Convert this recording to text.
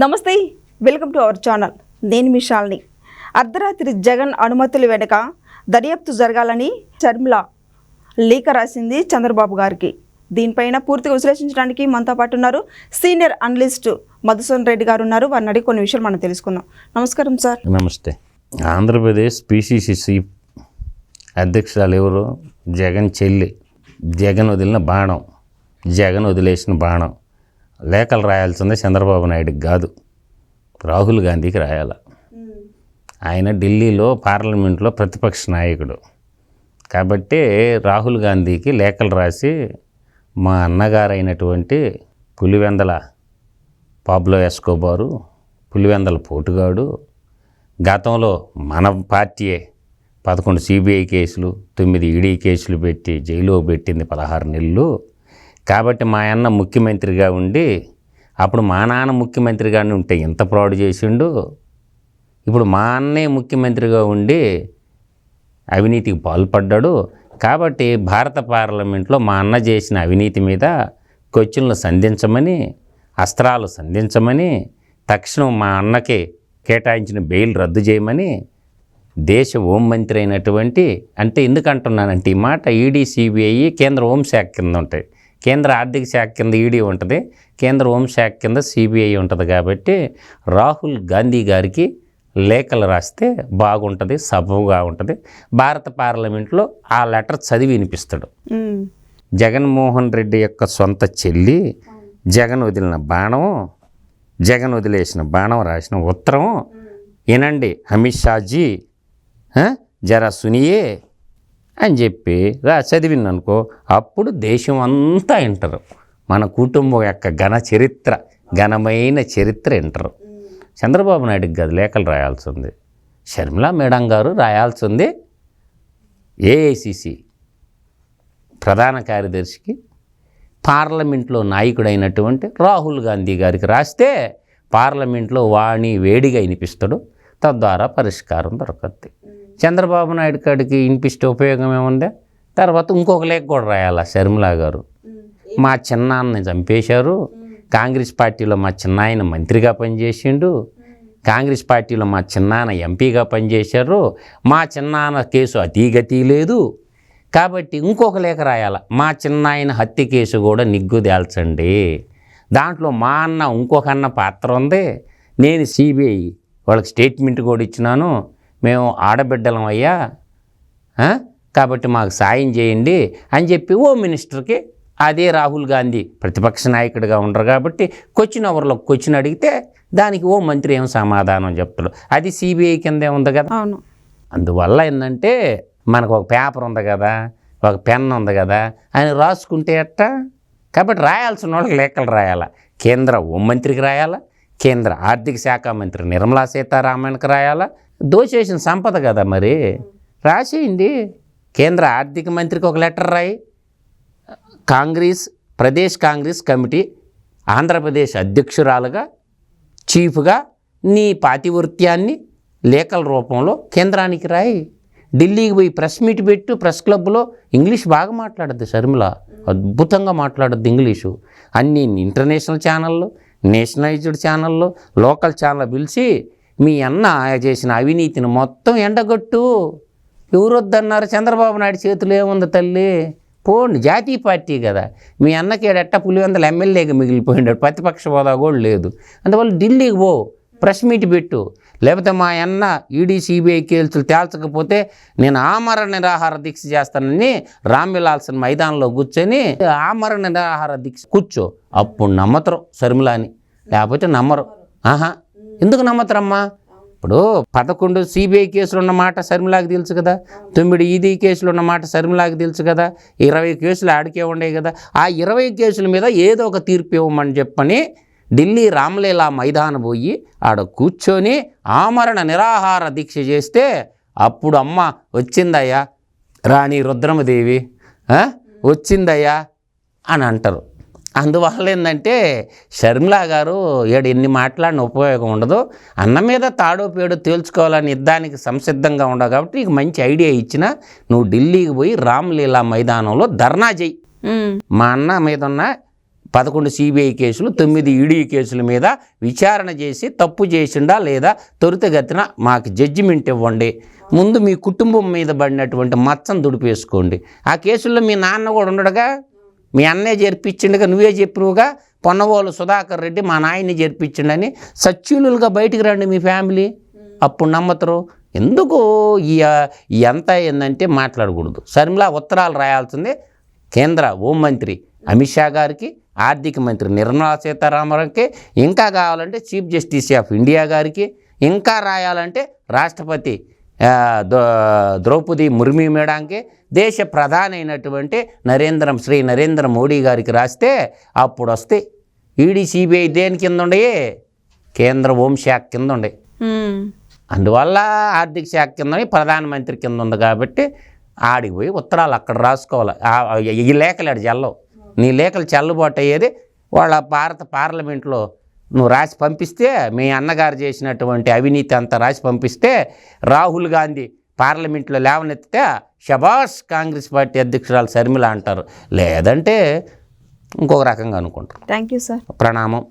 నమస్తే welcome to our channel. నేను మిషాల్ని అర్ధరాత్రి జగన్ అనుమతుల వెనుక దర్యాప్తు జరగాలని చర్మిల లేఖ రాసింది చంద్రబాబు గారికి. దీనిపైన పూర్తిగా విశ్లేషించడానికి మనతో పాటు ఉన్నారు సీనియర్ అనలిస్ట్ మధుసూన్ రెడ్డి గారు ఉన్నారు. వారిని అడిగి కొన్ని విషయాలు మనం తెలుసుకుందాం. నమస్కారం సార్. నమస్తే. ఆంధ్రప్రదేశ్ పిసిసిసి అధ్యక్షురాలు ఎవరు? జగన్ చెల్లి. జగన్ వదిలిన బాణం. జగన్ వదిలేసిన బాణం. లేఖలు రాయాల్సిందే చంద్రబాబు నాయుడుకి కాదు. రాహుల్ గాంధీకి రాయాల. ఆయన ఢిల్లీలో పార్లమెంట్లో ప్రతిపక్ష నాయకుడు. కాబట్టి రాహుల్ గాంధీకి లేఖలు రాసి మా అన్నగారైనటువంటి పులివెందల పాబ్లో ఎస్కోబారు పులివెందల పోటుగాడు గతంలో మన పార్టీయే పదకొండు సిబిఐ కేసులు తొమ్మిది ఈడీ కేసులు పెట్టి జైల్లో పెట్టింది పదహారు నెలలు కాబట్టి మా అన్న ముఖ్యమంత్రిగా ఉండి అప్పుడు మా నాన్న ముఖ్యమంత్రిగానే ఉంటే ఎంత ప్రౌడ్ చేసిండు? ఇప్పుడు మా అన్నే ముఖ్యమంత్రిగా ఉండి అవినీతికి పాల్పడ్డాడు. కాబట్టి భారత పార్లమెంట్లో మా అన్న చేసిన అవినీతి మీద క్వశ్చన్లు సంధించమని అస్త్రాలు సంధించమని తక్షణం మా అన్నకి కేటాయించిన బెయిల్ రద్దు చేయమని దేశ హోం మంత్రి అయినటువంటి అంటే ఎందుకంటున్నానంటే ఈ మాట ఈడీ సిబిఐ కేంద్ర హోంశాఖ కింద ఉంటాయి. కేంద్ర ఆర్థిక శాఖ కింద ఈడీ ఉంటుంది. కేంద్ర హోంశాఖ కింద సిబిఐ ఉంటుంది కాబట్టి రాహుల్ గాంధీ గారికి లేఖలు రాస్తే బాగుంటుంది సబబుగా ఉంటుంది. భారత పార్లమెంట్లో ఆ లెటర్ చదివి వినిపిస్తాడు. జగన్మోహన్ రెడ్డి యొక్క సొంత చెల్లి జగన్ వదిలిన బాణం జగన్ వదిలేసిన బాణం రాసిన ఉత్తరం వినండి అమిత్ షాజీ జరా సునియే అని చెప్పి రా చదివింది అనుకో అప్పుడు దేశం అంతా వింటారు. మన కుటుంబం యొక్క ఘన చరిత్ర ఘనమైన చరిత్ర వింటారు. చంద్రబాబు నాయుడుకి గది లేఖలు రాయాల్సింది షర్మిలా మేడం గారు రాయాల్సింది ఏఐసిసి ప్రధాన కార్యదర్శికి పార్లమెంట్లో నాయకుడైనటువంటి రాహుల్ గాంధీ గారికి రాస్తే పార్లమెంట్లో వాణి వేడిగా వినిపిస్తాడు. తద్వారా పరిష్కారం దొరకద్ది. చంద్రబాబు నాయుడు కాడికి వినిపిస్తే ఉపయోగం ఏముంది? తర్వాత ఇంకొక లేఖ కూడా రాయాలా షర్మిలా గారు. మా చిన్నాన్నని చంపేశారు. కాంగ్రెస్ పార్టీలో మా చిన్నాయన మంత్రిగా పనిచేసిండు. కాంగ్రెస్ పార్టీలో మా చిన్నాన్న ఎంపీగా పనిచేశారు. మా చిన్నాన్న కేసు అతీగతి లేదు. కాబట్టి ఇంకొక లేఖ రాయాల? మా చిన్నాయన హత్య కేసు కూడా నిగ్గు తేల్చండి. దాంట్లో మా అన్న ఇంకొక అన్న పాత్ర ఉంది. నేను సిబిఐ వాళ్ళకి స్టేట్మెంట్ కూడా ఇచ్చినాను. మేము ఆడబిడ్డలం అయ్యా? కాబట్టి మాకు సాయం చేయండి అని చెప్పి ఓ మినిస్టర్కి అదే రాహుల్ గాంధీ ప్రతిపక్ష నాయకుడిగా ఉండరు కాబట్టి క్వశ్చన్ అవర్లో క్వశ్చన్ అడిగితే దానికి ఓ మంత్రి ఏం సమాధానం చెప్తాడు? అది సిబిఐ కిందే ఉంది కదా. అవును. అందువల్ల ఏంటంటే మనకు ఒక పేపర్ ఉంది కదా ఒక పెన్ ఉంది కదా ఆయన రాసుకుంటే ఎట్టా? కాబట్టి రాయాల్సిన వాళ్ళకి లేఖలు రాయాలా? కేంద్ర హోంమంత్రికి రాయాలా? కేంద్ర ఆర్థిక శాఖ మంత్రి నిర్మలా సీతారామన్కి రాయాలా? దోచేసిన సంపద కదా మరి. రాసేయండి. కేంద్ర ఆర్థిక మంత్రికి ఒక లెటర్ రాయి. కాంగ్రెస్ ప్రదేశ్ కాంగ్రెస్ కమిటీ ఆంధ్రప్రదేశ్ అధ్యక్షురాలుగా చీఫ్గా నీ పాతివృత్యాన్ని లేఖల రూపంలో కేంద్రానికి రాయి. ఢిల్లీకి పోయి ప్రెస్ మీట్ పెట్టు ప్రెస్ క్లబ్లో ఇంగ్లీష్ బాగా మాట్లాడద్దు షర్మిల అద్భుతంగా మాట్లాడద్దు ఇంగ్లీషు. అన్ని ఇంటర్నేషనల్ ఛానళ్ళు నేషనలైజ్డ్ ఛానళ్ళు లోకల్ ఛానల్ పిలిచి మీ అన్న చేసిన అవినీతిని మొత్తం ఎండగొట్టు. ఎవరు చంద్రబాబు నాయుడు చేతులు ఏముంది తల్లి? పోండి జాతీయ పార్టీ కదా. మీ అన్నకి ఎట్ట పులివెందల ఎమ్మెల్యేగా మిగిలిపోయినాడు ప్రతిపక్ష హోదా కూడా లేదు. అందువల్ల ఢిల్లీకి పో. ప్రెస్ మీట్ పెట్టు. లేకపోతే మా అన్న ఈడీ సిబిఐ కేసులు తేల్చకపోతే నేను ఆమరణ నిరాహార దీక్ష చేస్తానని రామ్విలాల్సిన మైదానంలో కూర్చొని ఆమరణ నిరాహార దీక్ష కూర్చో. అప్పుడు నమ్మతరు శర్మిలాని లేకపోతే నమ్మరు. ఆహా. ఎందుకు నమ్మతరమ్మా? ఇప్పుడు పదకొండు సిబిఐ కేసులు ఉన్నమాట శర్మిలాకి తెలుసు కదా. తొమ్మిది ఈది కేసులు ఉన్నమాట శర్మిలాకి తెలుసు కదా. ఇరవై కేసులు ఆడికే ఉండేవి కదా. ఆ ఇరవై కేసుల మీద ఏదో ఒక తీర్పు ఇవ్వమని చెప్పని ఢిల్లీ రామలీలా మైదానం పోయి ఆడ కూర్చొని ఆమరణ నిరాహార దీక్ష చేస్తే అప్పుడు అమ్మ వచ్చిందయ్యా రాణి రుద్రమదేవి? వచ్చిందయ్యా అని అంటారు అందువల్ల ఏంటంటే షర్మిలా గారు ఏడు ఎన్ని మాట్లాడిన ఉపయోగం ఉండదు అన్న మీద తాడో పేడో తేల్చుకోవాలని యుద్ధానికి సంసిద్ధంగా ఉండవు కాబట్టి నీకు మంచి ఐడియా ఇచ్చిన నువ్వు ఢిల్లీకి పోయి రామ్లీలా మైదానంలో ధర్నా చెయ్యి. మా అన్న మీద ఉన్న పదకొండు సిబిఐ కేసులు తొమ్మిది ఈడీ కేసుల మీద విచారణ చేసి తప్పు చేసిండా లేదా త్వరితగతిన మాకు జడ్జిమెంట్ ఇవ్వండి. ముందు మీ కుటుంబం మీద పడినటువంటి మచ్చను దుడిపేసుకోండి. ఆ కేసుల్లో మీ నాన్న కూడా ఉండడుగా? మీ అన్నే జరిపించిండుగా? నువ్వే చెప్పినవుగా? పొన్నవోలు సుధాకర్ రెడ్డి మా నాయన్ని జరిపించిండని సచ్యులుగా బయటికి రండి మీ ఫ్యామిలీ. అప్పుడు నమ్మతరు. ఎందుకు ఈ ఎంత అయిందంటే మాట్లాడకూడదు. శర్మిల ఉత్తరాలు రాయాల్సిందే కేంద్ర హోంమంత్రి అమిత్ షా గారికి. ఆర్థిక మంత్రి నిర్మలా సీతారామన్కి ఇంకా కావాలంటే చీఫ్ జస్టిస్ ఆఫ్ ఇండియా గారికి ఇంకా రాయాలంటే రాష్ట్రపతి ద్రౌపది ముర్మి మేడానికి దేశ ప్రధాని అయినటువంటి నరేంద్ర శ్రీ నరేంద్ర మోడీ గారికి రాస్తే అప్పుడు వస్తే ఈడీ సిబిఐ దేని కింద ఉండయి కేంద్ర హోంశాఖ కింద మ్మ్. అందువల్ల ఆర్థిక శాఖ కింద ప్రధానమంత్రి కింద ఉంది కాబట్టి ఆడికి పోయి ఉత్తరాలు అక్కడ రాసుకోవాలి. ఈ లేఖలు ఆడు చల్లవు నీ లేఖలు చెల్లుబాటు అయ్యేది వాళ్ళ భారత పార్లమెంట్లో నువ్వు రాసి పంపిస్తే మీ అన్నగారు చేసినటువంటి అవినీతి అంతా రాసి పంపిస్తే రాహుల్ గాంధీ పార్లమెంట్లో లేవనెత్తితే షబాష్ కాంగ్రెస్ పార్టీ అధ్యక్షురాలు శర్మిల అంటారు. లేదంటే ఇంకొక రకంగా అనుకుంటారు. థ్యాంక్ యూ సార్ ప్రణామం.